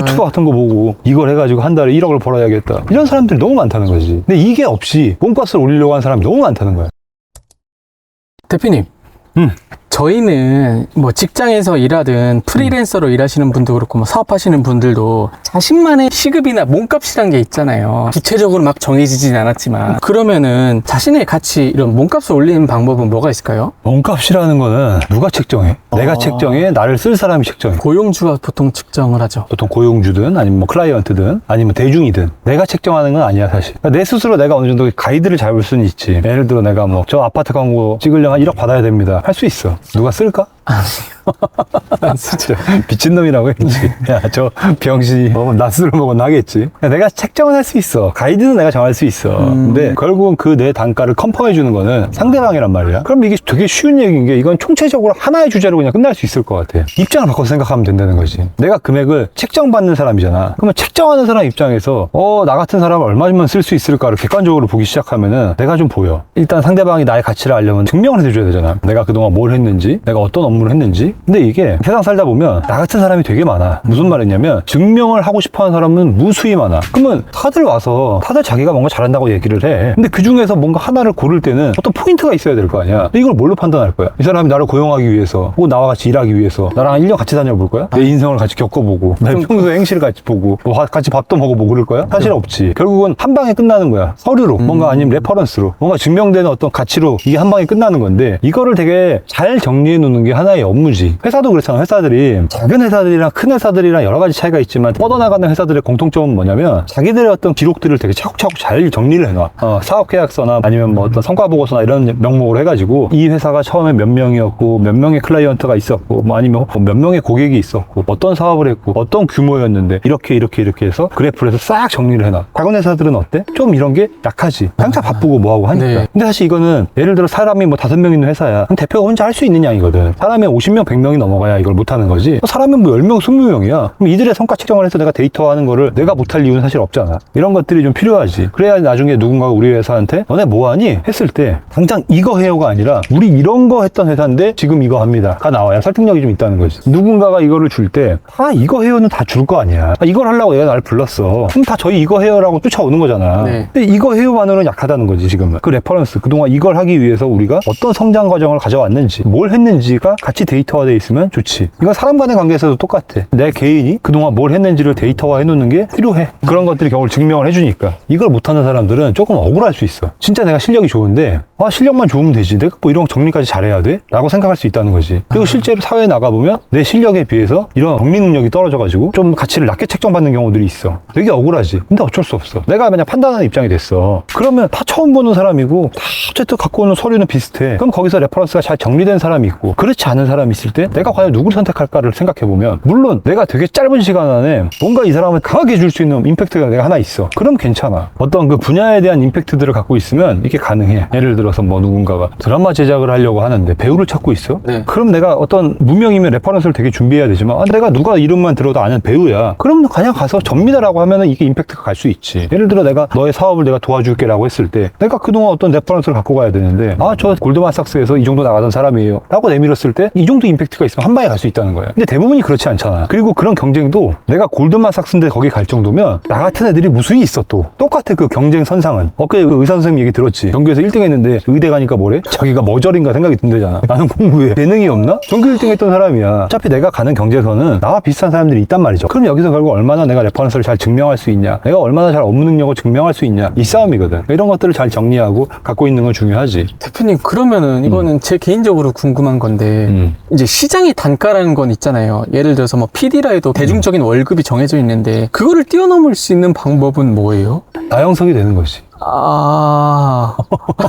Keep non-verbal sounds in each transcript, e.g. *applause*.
유튜브 같은 거 보고 이걸 해가지고 한 달에 1억을 벌어야겠다. 이런 사람들이 너무 많다는 거지. 근데 이게 없이 몸값을 올리려고 하는 사람이 너무 많다는 거야. 대표님. 음. 저희는 뭐 직장에서 일하든 프리랜서로 일하시는 분도 그렇고 뭐 사업하시는 분들도 자신만의 시급이나 몸값이란 게 있잖아요. 구체적으로 막 정해지진 않았지만 그러면은 자신의 가치 이런 몸값을 올리는 방법은 뭐가 있을까요? 몸값이라는 거는 누가 책정해? 내가 아. 책정해? 나를 쓸 사람이 책정해. 고용주가 보통 측정을 하죠. 보통 고용주든 아니면 뭐 클라이언트든 아니면 대중이든 내가 책정하는 건 아니야 사실 그러니까 내 스스로 내가 어느 정도 가이드를 잡을 수는 있지 예를 들어 내가 뭐 저 아파트 광고 찍으려면 한 1억 받아야 됩니다 할 수 있어 누가 쓸까? 진짜. 미친놈이라고 했지. 야 저 병신이 먹으면 낮술을 먹으면 나겠지. 그러니까 내가 책정은 할 수 있어. 가이드는 내가 정할 수 있어. 음. 근데 결국은 그 내 단가를 컨펌해 주는 거는 상대방이란 말이야. 그럼 이게 되게 쉬운 얘기인 게 이건 총체적으로 하나의 주제로 그냥 끝날 수 있을 것 같아. 입장을 바꿔서 생각하면 된다는 거지. 내가 금액을 책정받는 사람이잖아. 그러면 책정하는 사람 입장에서 어 나 같은 사람 얼마만 쓸수 있을까를 객관적으로 보기 시작하면은 내가 좀 보여. 일단 상대방이 나의 가치를 알려면 증명을 해줘야 되잖아. 내가 그동안 뭘 했는지 내가 어떤 업무 를 했는지. 근데 이게 세상 살다 보면 나 같은 사람이 되게 많아. 무슨 말이냐면 증명을 하고 싶어 하는 사람은 무수히 많아. 그러면 다들 와서 다들 자기가 뭔가 잘한다고 얘기를 해. 근데 그 중에서 뭔가 하나를 고를 때는 어떤 포인트가 있어야 될 거 아니야. 이걸 뭘로 판단할 거야? 이 사람이 나를 고용하기 위해서 혹은 나와 같이 일하기 위해서 나랑 한 1년 같이 다녀볼 거야? 내 인생을 같이 겪어보고 내 평소 행실을 같이 보고 뭐 하- 같이 밥도 먹어보고 그럴 거야? 사실 없지. 결국은 한 방에 끝나는 거야. 서류로. 뭔가 아니면 레퍼런스로. 뭔가 증명되는 어떤 가치로 이게 한 방에 끝나는 건데 이거를 되게 잘 정리해 놓는 게 하나 의 업무지. 회사도 그렇잖아. 회사들이 작은 회사들이랑 큰 회사들이랑 여러 가지 차이가 있지만 뻗어나가는 회사들의 공통점은 뭐냐면 자기들의 어떤 기록들을 되게 차곡차곡 잘 정리를 해놔. 어, 사업 계약서나 아니면 뭐 어떤 성과 보고서나 이런 명목으로 해가지고 이 회사가 처음에 몇 명이었고 몇 명의 클라이언트가 있었고 뭐 아니면 뭐몇 명의 고객이 있었고 어떤 사업을 했고 어떤 규모였는데 이렇게 이렇게 이렇게 해서 그래프를 해서 싹 정리를 해놔. 작은 회사들은 어때? 좀 이런 게 약하지. 항상 바쁘고 뭐하고 하니까. 네. 근데 사실 이거는 예를 들어 사람이 뭐 다섯 명 있는 회사야. 그럼 대표가 혼자 할 수 있는 양이거든 사람이 50명 100명이 넘어가야 이걸 못하는 거지. 사람이 뭐 10명 20명이야. 그럼 이들의 성과 측정을 해서 내가 데이터화하는 거를 내가 못할 이유는 사실 없잖아. 이런 것들이 좀 필요하지. 그래야 나중에 누군가가 우리 회사한테 너네 뭐하니? 했을 때 당장 이거 해요가 아니라 우리 이런 거 했던 회사인데 지금 이거 합니다. 가 나와야 설득력이 좀 있다는 거지. 누군가가 이거를 줄 때 아 이거 해요는 다 줄 거 아니야. 아, 이걸 하려고 얘가 나를 불렀어. 그럼 다 저희 이거 해요라고 쫓아오는 거잖아. 네. 근데 이거 해요만으로는 약하다는 거지 지금은. 그 레퍼런스. 그동안 이걸 하기 위해서 우리가 어떤 성장 과정을 가져왔는지 뭘 했는지가 같이 데이터화돼 있으면 좋지. 이건 사람 간의 관계에서도 똑같아. 내 개인이 그동안 뭘 했는지를 데이터화 해 놓는 게 필요해. 그런 것들이 경우를 증명을 해주니까. 이걸 못하는 사람들은 조금 억울할 수 있어. 진짜 내가 실력이 좋은데 아 실력만 좋으면 되지. 내가 뭐 이런 정리까지 잘해야 돼? 라고 생각할 수 있다는 거지. 그리고 실제로 사회에 나가보면 내 실력에 비해서 이런 정리 능력이 떨어져가지고 좀 가치를 낮게 책정받는 경우들이 있어. 되게 억울하지. 근데 어쩔 수 없어. 내가 만약 판단하는 입장이 됐어. 그러면 다 처음 보는 사람이고 다 어쨌든 갖고 오는 서류는 비슷해. 그럼 거기서 레퍼런스가 잘 정리된 사람이 있고. 그렇지 않은 사람이 있을 때 내가 과연 누구를 선택할까를 생각해보면 물론 내가 되게 짧은 시간 안에 뭔가 이 사람을 강하게 줄 수 있는 임팩트가 내가 하나 있어. 그럼 괜찮아. 어떤 그 분야에 대한 임팩트들을 갖고 있으면 이게 가능해. 예를 들어서 뭐 누군가가 드라마 제작을 하려고 하는데 배우를 찾고 있어? 네. 그럼 내가 어떤 무명이면 레퍼런스를 되게 준비해야 되지만 아, 내가 누가 이름만 들어도 아는 배우야. 그럼 그냥 가서 접니다라고 하면은 이게 임팩트가 갈 수 있지. 예를 들어 내가 너의 사업을 내가 도와줄게 라고 했을 때 내가 그동안 어떤 레퍼런스를 갖고 가야 되는데 아 저 골드만삭스에서 이 정도 나가던 사람이에요. 라고 내밀었을 때이 정도 임팩트가 있으면 한 방에 갈 수 있다는 거야 근데 대부분이 그렇지 않잖아. 그리고 그런 경쟁도 내가 골드만삭스인데 거기 갈 정도면 나 같은 애들이 무수히 있어 또. 똑같아 그 경쟁 선상은. 엊그제 그 의사 선생님 얘기 들었지. 전교에서 1등 했는데 의대 가니까 뭐래? 자기가 머저린가 생각이 든대잖아. *laughs* 나는 공부에 재능이 없나? 전교 1등 했던 사람이야. 어차피 내가 가는 경제에서는 나와 비슷한 사람들이 있단 말이죠. 그럼 여기서 결국 얼마나 내가 레퍼런스를 잘 증명할 수 있냐? 내가 얼마나 잘 업무 능력을 증명할 수 있냐? 이 싸움이거든. 이런 것들을 잘 정리하고 갖고 있는 건 중요하지. 대표님 그러면은 이거는 제 개인적으로 궁금한 건데 음. 이제 시장의 단가라는 건 있잖아요. 예를 들어서 뭐 PD라 해도 대중적인 월급이 정해져 있는데 그거를 뛰어넘을 수 있는 방법은 뭐예요? 나영석이 되는 거지 아,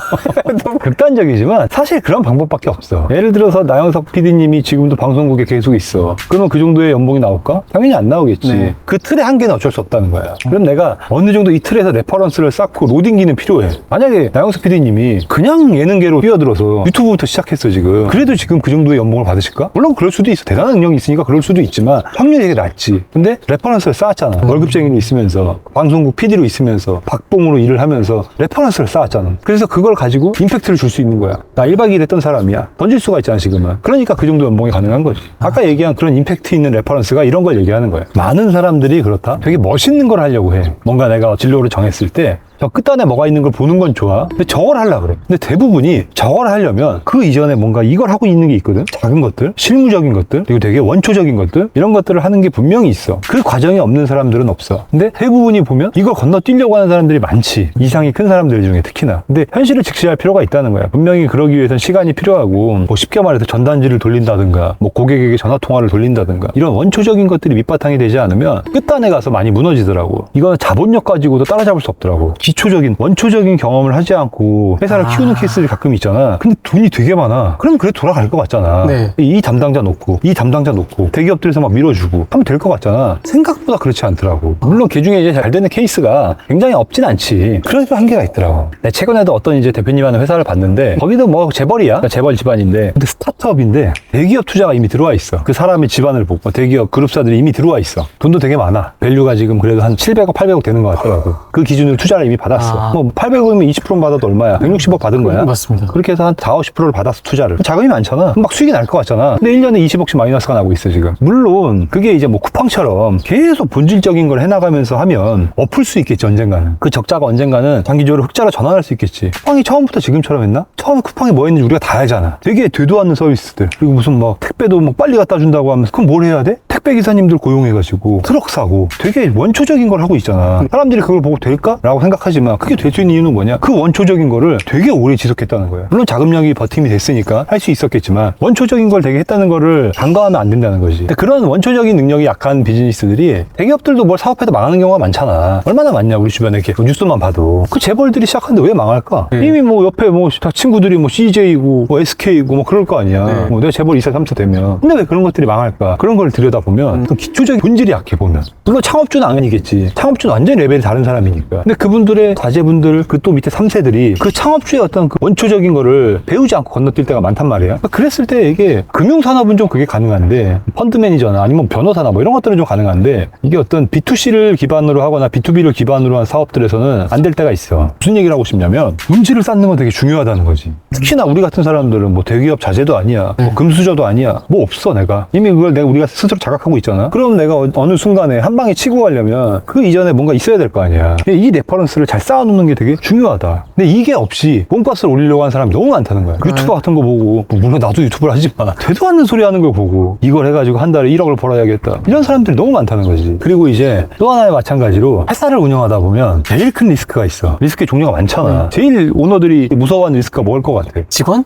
*laughs* 너무 극단적이지만 사실 그런 방법밖에 없어. 예를 들어서 나영석 PD님이 지금도 방송국에 계속 있어. 그러면 그 정도의 연봉이 나올까? 당연히 안 나오겠지. 네. 그 틀의 한계는 어쩔 수 없다는 거야. 그럼 내가 어느 정도 이 틀에서 레퍼런스를 쌓고 로딩기는 필요해. 만약에 나영석 PD님이 그냥 예능계로 뛰어들어서 유튜브부터 시작했어 지금. 그래도 지금 그 정도의 연봉을 받으실까? 물론 그럴 수도 있어. 대단한 능력이 있으니까 그럴 수도 있지만 확률이 되게 낮지. 근데 레퍼런스를 쌓았잖아. 월급쟁이로 있으면서 방송국 PD로 있으면서 박봉으로 일을 하면서 레퍼런스를 쌓았잖아. 그래서 그걸 가지고 임팩트를 줄 수 있는 거야. 나 1박 2일 했던 사람이야. 던질 수가 있잖아, 지금은. 그러니까 그 정도 연봉이 가능한 거지. 아까 얘기한 그런 임팩트 있는 레퍼런스가 이런 걸 얘기하는 거야. 많은 사람들이 그렇다. 되게 멋있는 걸 하려고 해. 뭔가 내가 진로를 정했을 때 저 끝단에 뭐가 있는 걸 보는 건 좋아. 근데 저걸 하려고 그래. 근데 대부분이 저걸 하려면 그 이전에 뭔가 이걸 하고 있는 게 있거든. 작은 것들, 실무적인 것들, 그리고 되게 원초적인 것들, 이런 것들을 하는 게 분명히 있어. 그 과정이 없는 사람들은 없어. 근데 대부분이 보면 이걸 건너뛰려고 하는 사람들이 많지. 이상이 큰 사람들 중에 특히나. 근데 현실을 직시할 필요가 있다는 거야. 분명히 그러기 위해서는 시간이 필요하고, 뭐 쉽게 말해서 전단지를 돌린다든가, 뭐 고객에게 전화 통화를 돌린다든가, 이런 원초적인 것들이 밑바탕이 되지 않으면 끝단에 가서 많이 무너지더라고. 이거는 자본력 가지고도 따라잡을 수 없더라고. 기초적인, 원초적인 경험을 하지 않고 회사를 아. 키우는 케이스들이 가끔 있잖아. 근데 돈이 되게 많아. 그럼 그래 돌아갈 것 같잖아. 네. 이 담당자 놓고, 이 담당자 놓고, 대기업들에서 막 밀어주고 하면 될 것 같잖아. 생각보다 그렇지 않더라고. 물론 그 중에 이제 잘 되는 케이스가 굉장히 없진 않지. 그래도 한계가 있더라고. 내 최근에도 어떤 이제 대표님 하는 회사를 봤는데, 거기도 뭐 재벌이야. 그러니까 재벌 집안인데, 근데 스타트업인데, 대기업 투자가 이미 들어와 있어. 그 사람의 집안을 보고, 대기업 그룹사들이 이미 들어와 있어. 돈도 되게 많아. 밸류가 지금 그래도 한 700억, 800억 되는 것 같더라고. 그 기준으로 투자를 이미 받았어. 아. 뭐 800억이면 20% 받아도 얼마야? 160억 받은 거야. 맞습니다. 그렇게 해서 한 4, 50%를 받았어, 투자를. 자금이 많잖아. 막 수익이 날 것 같잖아. 근데 1년에 20억씩 마이너스가 나고 있어, 지금. 물론, 그게 이제 뭐 쿠팡처럼 계속 본질적인 걸 해나가면서 하면 엎을 수 있겠지, 언젠가는. 그 적자가 언젠가는 장기적으로 흑자로 전환할 수 있겠지. 쿠팡이 처음부터 지금처럼 했나? 처음에 쿠팡이 뭐 했는지 우리가 다 알잖아. 되게 되도 않는 서비스들. 그리고 무슨 막 택배도 뭐 빨리 갖다 준다고 하면서 그럼 뭘 해야 돼? 택배 기사님들 고용해가지고 트럭 사고 되게 원초적인 걸 하고 있잖아. 사람들이 그걸 보고 될까? 라고 생각하지만 그게 될 수 있는 이유는 뭐냐? 그 원초적인 거를 되게 오래 지속했다는 거야. 물론 자금력이 버팀이 됐으니까 할 수 있었겠지만 원초적인 걸 되게 했다는 거를 간과하면 안 된다는 거지. 그런 원초적인 능력이 약한 비즈니스들이 대기업들도 뭘 사업해도 망하는 경우가 많잖아. 얼마나 많냐 우리 주변에 이렇게 뉴스만 봐도 그 재벌들이 시작하는데 왜 망할까? 네. 이미 뭐 옆에 뭐 다 친구들이 뭐 CJ고 뭐 SK고 뭐 그럴 거 아니야. 네. 뭐 내가 재벌 2사 3사 되면. 근데 왜 그런 것들이 망할까? 그런 걸 들여다보면 그 기초적인 본질이 약해 보면. 물론 창업주는 아니겠지. 창업주는 완전히 레벨이 다른 사람이니까. 근데 그분들의 과제분들 그 또 밑에 3세들이 그 창업주의 어떤 그 원초적인 거를 배우지 않고 건너뛸 때가 많단 말이야. 그러니까 그랬을 때 이게 금융산업은 좀 그게 가능한데 펀드 매니저나 아니면 변호사나 뭐 이런 것들은 좀 가능한데 이게 어떤 B2C를 기반으로 하거나 B2B를 기반으로 한 사업들에서는 안 될 때가 있어. 무슨 얘기를 하고 싶냐면 문지를 쌓는 건 되게 중요하다는 거지. 특히나 우리 같은 사람들은 뭐 대기업 자제도 아니야. 뭐 금수저도 아니야. 뭐 없어 내가. 이미 그걸 내가 우리가 스스로 자각 하고 있잖아. 그럼 내가 어- 어느 순간에 한 방에 치고 가려면 그 이전에 뭔가 있어야 될 거 아니야. 이 레퍼런스를 잘 쌓아놓는 게 되게 중요하다. 근데 이게 없이 몸값을 올리려고 하는 사람이 너무 많다는 거야. 유튜브 같은 거 보고 뭐 물론 나도 유튜브를 하지만 *laughs* 되도 않는 소리 하는 걸 보고 이걸 해가지고 한 달에 1억을 벌어야겠다. 이런 사람들이 너무 많다는 거지. 그리고 이제 또 하나의 마찬가지로 회사를 운영하다 보면 제일 큰 리스크가 있어. 리스크의 종류가 많잖아. 제일 오너들이 무서워하는 리스크가 뭘 것 같아? 직원?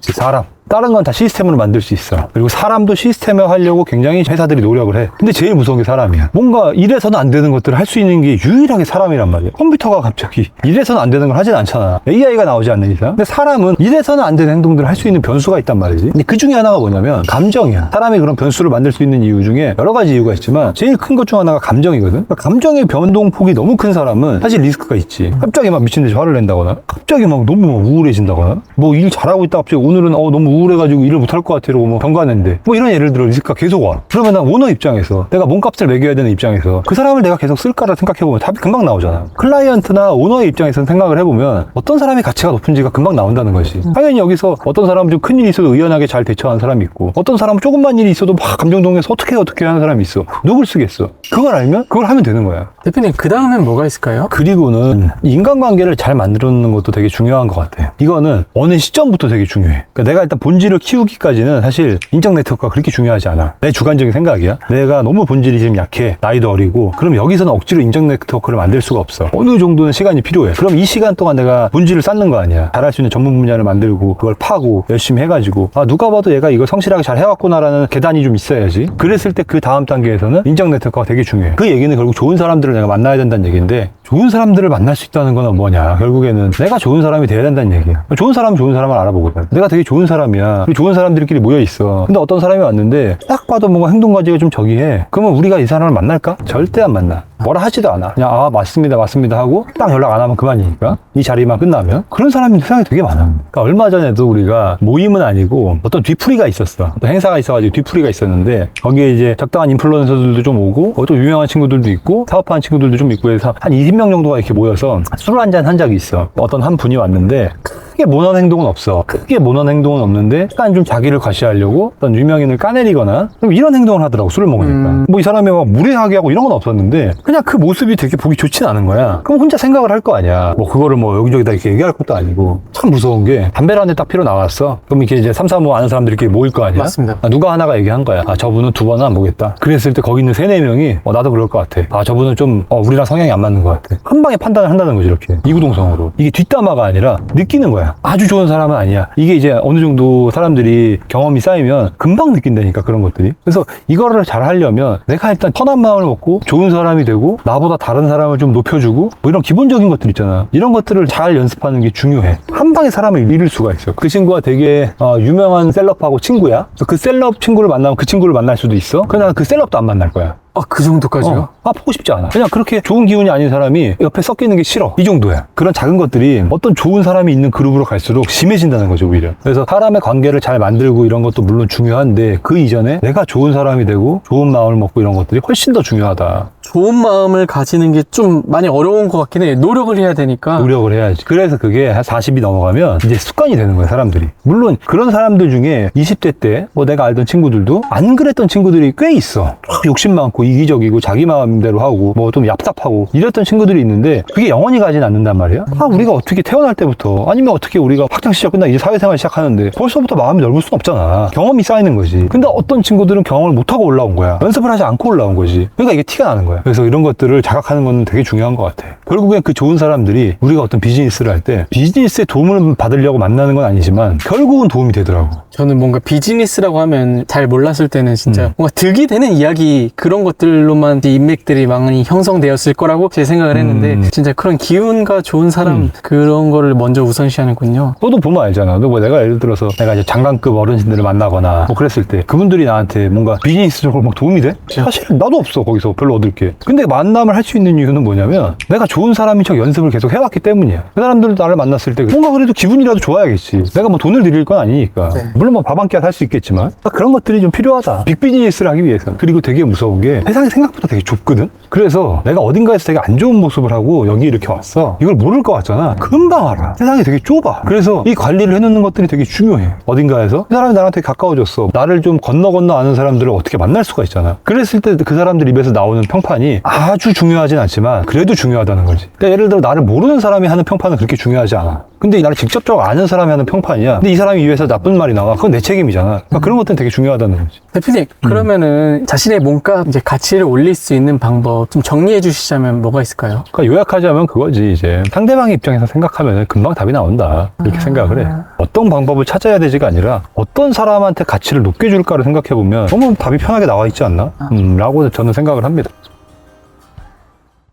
사람. 다른 건 다 시스템으로 만들 수 있어. 그리고 사람도 시스템에 하려고 굉장히 회사들이 노력을 해. 근데 제일 무서운 게 사람이야. 뭔가 이래서는 안 되는 것들을 할 수 있는 게 유일하게 사람이란 말이야. 컴퓨터가 갑자기 이래서는 안 되는 걸 하진 않잖아. AI가 나오지 않는 이상. 근데 사람은 이래서는 안 되는 행동들을 할 수 있는 변수가 있단 말이지. 근데 그 중에 하나가 뭐냐면 감정이야. 사람이 그런 변수를 만들 수 있는 이유 중에 여러 가지 이유가 있지만 제일 큰 것 중 하나가 감정이거든. 그러니까 감정의 변동폭이 너무 큰 사람은 사실 리스크가 있지. 갑자기 막 미친 듯이 화를 낸다거나 갑자기 막 너무 막 우울해진다거나 뭐 일 잘하고 있다 갑자기 오늘은 어 너무 우울해가지고 일을 못할 것 같아 이러고 뭐 병가는데 뭐 이런 예를 들어 리스크가 계속 와. 그러면 난 오너 입장에서 내가 몸값을 매겨야 되는 입장에서 그 사람을 내가 계속 쓸까를 생각해보면 답이 금방 나오잖아. 클라이언트나 오너의 입장에서 생각을 해보면 어떤 사람이 가치가 높은지가 금방 나온다는 거지. 당연히 여기서 어떤 사람은 좀 큰 일이 있어도 의연하게 잘 대처하는 사람이 있고 어떤 사람은 조금만 일이 있어도 막 감정동해서 어떻게 어떻게 하는 사람이 있어. 누굴 쓰겠어. 그걸 알면 그걸 하면 되는 거야. 대표님 그 다음엔 뭐가 있을까요? 그리고는 인간관계를 잘 만들어 놓는 것도 되게 중요한 것 같아요. 이거는 어느 시점부터 되게 중요해. 그러니까 내가 일단 본질을 키우기까지는 사실 인적 네트워크가 그렇게 중요하지 않아. 내 주관적인 생각이야. 내가 너무 본질이 지금 약해. 나이도 어리고. 그럼 여기서는 억지로 인적 네트워크를 만들 수가 없어. 어느 정도는 시간이 필요해. 그럼 이 시간 동안 내가 본질을 쌓는 거 아니야. 잘할 수 있는 전문 분야를 만들고 그걸 파고 열심히 해가지고 아 누가 봐도 얘가 이걸 성실하게 잘 해왔구나라는 계단이 좀 있어야지. 그랬을 때 그 다음 단계에서는 인적 네트워크가 되게 중요해. 그 얘기는 결국 좋은 사람들을 내가 만나야 된다는 얘기인데 좋은 사람들을 만날 수 있다는 건 뭐냐? 결국에는 내가 좋은 사람이 돼야 된다는 얘기야. 좋은 사람은 좋은 사람을 알아보거든. 내가 되게 좋은 사람이야. 좋은 사람들끼리 모여 있어. 근데 어떤 사람이 왔는데 딱 봐도 뭔가 행동 과제가 좀 저기해. 그러면 우리가 이 사람을 만날까? 절대 안 만나. 뭐라 하지도 않아. 그냥 아 맞습니다 맞습니다 하고 딱 연락 안 하면 그만이니까. 이 자리만 끝나면. 그런 사람이 세상에 되게 많아. 그러니까 얼마 전에도 우리가 모임은 아니고 어떤 뒤풀이가 있었어. 어떤 행사가 있어가지고 뒤풀이가 있었는데 거기에 이제 적당한 인플루언서들도 좀 오고 어, 또 유명한 친구들도 있고 사업하는 친구들도 좀 있고 해서 한 20명 20명 정도가 이렇게 모여서 술 한 잔 한 적이 있어. 어떤 한 분이 왔는데 크게 모난 행동은 없어. 크게 모난 행동은 없는데 약간 좀 자기를 과시하려고 어떤 유명인을 까내리거나 좀 이런 행동을 하더라고 술을 먹으니까. 음. 뭐이 사람이 막 무례하게 하고 이런 건 없었는데 그냥 그 모습이 되게 보기 좋진 않은 거야. 그럼 혼자 생각을 할 거 아니야. 뭐 그거를 뭐 여기저기다 이렇게 얘기할 것도 아니고 참 무서운 게 담배를 한 대 딱 피러 나왔어. 그럼 이렇게 이제 삼삼오 아는 사람들이 이렇게 모일 거 아니야. 맞습니다. 아, 누가 하나가 얘기한 거야. 아, 저분은 두 번은 안 보겠다. 그랬을 때 거기 있는 세네 명이 어, 나도 그럴 것 같아. 아, 저분은 좀 어, 우리랑 성향이 안 맞는 것한 방에 판단을 한다는 거지, 이렇게. 이구동성으로. 이게 뒷담화가 아니라 느끼는 거야. 아주 좋은 사람은 아니야. 이게 이제 어느 정도 사람들이 경험이 쌓이면 금방 느낀다니까, 그런 것들이. 그래서 이거를 잘 하려면 내가 일단 편한 마음을 먹고 좋은 사람이 되고 나보다 다른 사람을 좀 높여주고 뭐 이런 기본적인 것들 있잖아. 이런 것들을 잘 연습하는 게 중요해. 한 방에 사람을 잃을 수가 있어. 그 친구가 되게 어, 유명한 셀럽하고 친구야. 그 셀럽 친구를 만나면 그 친구를 만날 수도 있어. 그냥 그 셀럽도 안 만날 거야. 아, 그 정도까지요? 어, 아, 보고 싶지 않아. 그냥 그렇게 좋은 기운이 아닌 사람이 옆에 섞이는 게 싫어. 이 정도야. 그런 작은 것들이 어떤 좋은 사람이 있는 그룹으로 갈수록 심해진다는 거죠, 오히려. 그래서 사람의 관계를 잘 만들고 이런 것도 물론 중요한데 그 이전에 내가 좋은 사람이 되고 좋은 마음을 먹고 이런 것들이 훨씬 더 중요하다. 좋은 마음을 가지는 게 좀 많이 어려운 것 같긴 해. 노력을 해야 되니까. 노력을 해야지. 그래서 그게 한 40이 넘어가면 이제 습관이 되는 거야, 사람들이. 물론 그런 사람들 중에 20대 때 뭐 내가 알던 친구들도 안 그랬던 친구들이 꽤 있어. 욕심 많고 이기적이고 자기 마음대로 하고 뭐 좀 얍삽하고 이랬던 친구들이 있는데 그게 영원히 가진 않는단 말이야. 아, 우리가 어떻게 태어날 때부터 아니면 어떻게 우리가 학창 시절 끝나 이제 사회생활 시작하는데 벌써부터 마음이 넓을 순 없잖아. 경험이 쌓이는 거지. 근데 어떤 친구들은 경험을 못하고 올라온 거야. 연습을 하지 않고 올라온 거지. 그러니까 이게 티가 나는 거야. 그래서 이런 것들을 자각하는 건 되게 중요한 것 같아. 결국엔 그 좋은 사람들이 우리가 어떤 비즈니스를 할 때 비즈니스에 도움을 받으려고 만나는 건 아니지만 결국은 도움이 되더라고. 저는 뭔가 비즈니스라고 하면 잘 몰랐을 때는 진짜 음. 뭔가 득이 되는 이야기 그런 것들로만 이 인맥들이 많이 형성되었을 거라고 제 생각을 했는데 음. 진짜 그런 기운과 좋은 사람 음. 그런 거를 먼저 우선시하는군요. 너도 보면 알잖아. 너 뭐 내가 예를 들어서 내가 이제 장관급 어르신들을 만나거나 뭐 그랬을 때 그분들이 나한테 뭔가 비즈니스적으로 막 도움이 돼? 사실 나도 없어 거기서 별로 얻을 게. 근데 만남을 할 수 있는 이유는 뭐냐면 내가 좋은 사람인 척 연습을 계속 해왔기 때문이야. 그 사람들도 나를 만났을 때 뭔가 그래도 기분이라도 좋아야겠지. 내가 뭐 돈을 드릴 건 아니니까. 네. 물론 뭐 밥 한끼살수 있겠지만 그런 것들이 좀 필요하다. 빅 비즈니스를 하기 위해서. 그리고 되게 무서운 게 세상이 생각보다 되게 좁거든. 그래서 내가 어딘가에서 되게 안 좋은 모습을 하고 여기 이렇게 왔어. 이걸 모를 것 같잖아. 금방 알아. 세상이 되게 좁아. 그래서 이 관리를 해놓는 것들이 되게 중요해. 어딘가에서 그 사람이 되게 가까워졌어. 나를 좀 건너 건너 아는 사람들을 어떻게 만날 수가 있잖아. 그랬을 때 그 사람들 입에서 나오는 평판 이 아주 중요하진 않지만 그래도 중요하다는 거지. 그러니까 예를 들어 나를 모르는 사람이 하는 평판은 그렇게 중요하지 않아. 근데 나를 직접적으로 아는 사람이 하는 평판이야. 근데 이 사람이 위해서 나쁜 말이 나와. 그건 내 책임이잖아. 그러니까 그런 것들은 되게 중요하다는 거지. 대표님 음. 그러면은 자신의 몸값 이제 가치를 올릴 수 있는 방법 좀 정리해 주시자면 뭐가 있을까요? 그러니까 요약하자면 그거지 이제 상대방의 입장에서 생각하면 금방 답이 나온다 이렇게 생각을 해 어떤 방법을 찾아야 되지가 아니라 어떤 사람한테 가치를 높게 줄까를 생각해 보면 너무 답이 편하게 나와 있지 않나 음, 라고 저는 생각을 합니다